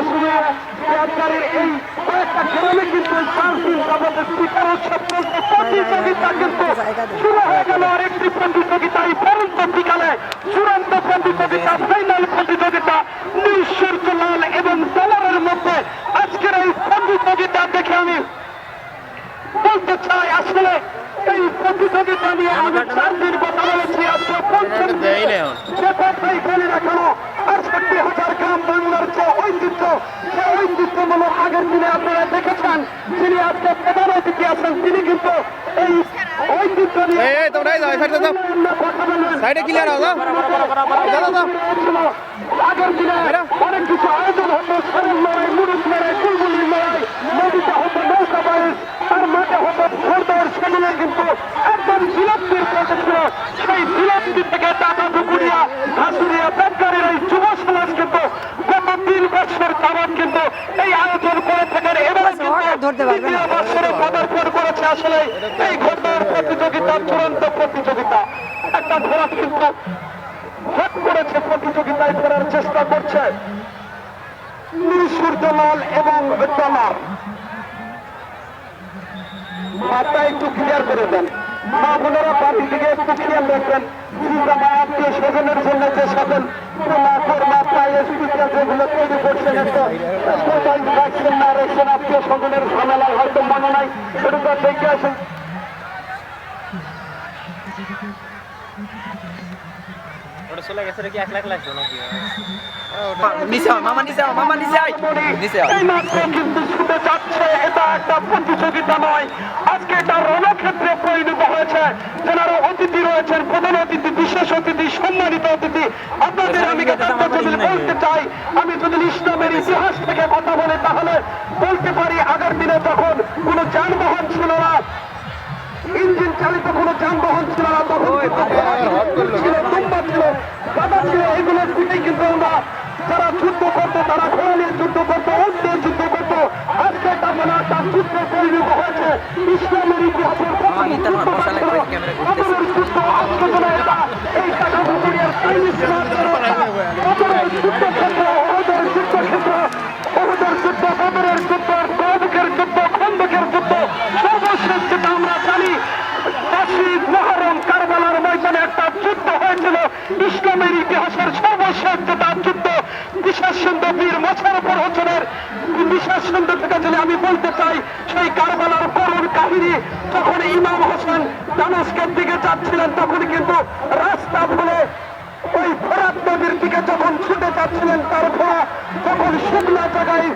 হাসিনা সরকারের এই কয়েকটা গ্রামে কিন্তু চার দিন যাবত স্পিকার উৎসব চলছে প্রতিযোগিতা কিন্তু শুরু হয়ে গেল আরেকটি প্রতিযোগিতা এই পরন্ত বিকালে চূড়ান্ত প্রতিযোগিতা ফাইনাল প্রতিযোগিতা নীল সূর্যলাল এবং ডলারের মধ্যে আজকের এই প্রতিযোগিতা দেখে আমি বলতে চাই আসলে এই প্রতিযোগিতা নিয়ে আমি চার দিন কথা বলেছি আজকে পঞ্চম দিনে যে কথাই বলি না কেন আটষট্টি হাজার গ্রাম বাংলার যে সে ঐতিহ্যমূলক আগের দিনে আপনারা দেখেছেন যিনি আজকে প্রধান অতিথি আছেন তিনি কিন্তু এই ঐতিহ্য নিয়ে। কথা। আগের দিনে অনেক কিছু আয়োজন হতো সারের লড়াই মুরুখ লড়াই বুলবুলির লড়াই নদীতে হতো নৌকা বাইশ আর মাঠে হতো সেগুলো কিন্তু একদম বিলম্বির পথে ছিল সেই বিলম্বি থেকে টাকা ঢুকুরিয়া ঘাসুরিয়া এই যুব সমাজ কিন্তু গত তিন বছর যাবৎ কিন্তু এই আয়োজন করে থাকেন। এবারে। দ্বিতীয় বছরে পদার্পণ করেছে আসলে এই ঘোড়দৌড় প্রতিযোগিতা চূড়ান্ত প্রতিযোগিতা। একটা ঘোড়া কিন্তু ভাগ করেছে প্রতিযোগিতায় করার চেষ্টা করছে। সূর্যলাল এবং ডলার মাথা একটু ক্লিয়ার করে দেন। মা বোনেরা পার্টি থেকে একটু খেয়াল রাখবেন। আত্মীয় স্বজনের জন্য যে সকল পোলা কর্মা পায়ে স্পিকার যেগুলো তৈরি রাখছেন না রাখছেন আত্মীয় স্বজনের ঝামেলায় হয়তো মনে নাই সেটা দেখে আসেন ওটা চলে গেছে কি এক লাখ লাগতো নাকি নিচে মামা নিচে মামা নিচে নিচে আও। এই মাত্র কিন্তু ছুটে যাচ্ছে এটা একটা প্রতিযোগিতা নয় আজকে এটা রণক্ষেত্রে পরিণত হয়েছে যারা অতিথি রয়েছেন প্রধান অতিথি বিশেষ অতিথি সম্মানিত অতিথি আপনাদের আমি বলতে চাই যদি ইসলামের ইতিহাস থেকে কথা বলি তাহলে বলতে পারি আগের দিনে যখন কোনো যানবাহন ছিল না ইঞ্জিন চালিত কোনো যানবাহন ছিল না তখন ছিল দুম্বা ছিল গাদা ছিল এগুলো থেকেই কিন্তু আমরা যারা যুদ্ধ করতো তারা ঘোড়া নিয়ে যুদ্ধ করতো উট যুদ্ধ করতো। আজকে তেমন একটা যুদ্ধ পরিণত হয়েছে। ইসলামের ইতিহাসের যুদ্ধ আজকে এই টাকা ভুতুরিয়ার চাইনিজ আমাদের যুদ্ধক্ষেত্র ওদের যুদ্ধক্ষেত্র ওদের যুদ্ধ বদরের যুদ্ধ তবুকের যুদ্ধ খন্দকের যুদ্ধ সর্বশেষ যেটা আমরা জানি দশই মহরম কারবালার ময়দানে একটা যুদ্ধ হয়েছিল ইসলামের ইতিহাসের সর্বশেষ যেটা যুদ্ধ বিশেষ সুন্দর বীর মাছের উপর হোসেনের বিশেষ সুন্দর থেকে যদি আমি বলতে চাই, সেই কারবালার করুণ কাহিনী, যখন ইমাম হোসেন দামেস্কের দিকে যাচ্ছিলেন তখন কিন্তু রাস্তা ভুলে ওই ফোরাত নদীর দিকে যখন ছুটে যাচ্ছিলেন, তার ঘোড়া যখন শুকনা জায়গায়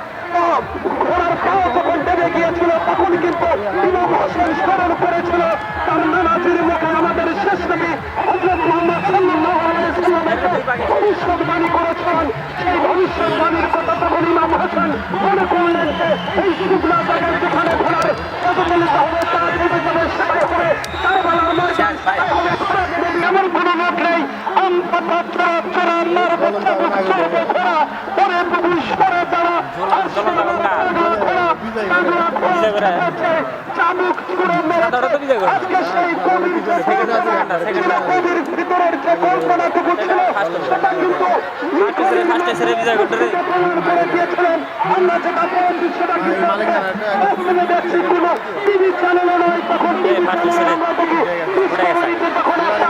ঘোড়ার পাও যখন ডেবে ভবিষ্যৎবাণী করেছিলেন সেই ভবিষ্যৎবাণীর কথা তখন ইমাম হোসেন মনে করলেন যে এই শুকনা জায়গায় যেখানে ঘোড়ার প্রতিফলিত হবে তার ময়দান এমন কোনো লোক নেই বাচ্চা ঘোড়া পরে সরে তাগুলা ঘোড়া আছে ছুড়ে মেরেছে। আজকে সেই কবির ভিতরের যে কল্পনাটুকু ছিল সেটা কিন্তু ফার্স্টে ছেড়ে বিজয় করতে রে। আমরা আসলে দেখছি কোনো টিভি চ্যানেলে নয় তখন ফার্স্টে দেখি উঠে গেছে। তখন একটা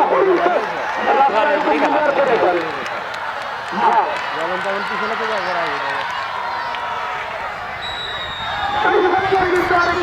যেমন তেমন পিছনে তো যাব, আগে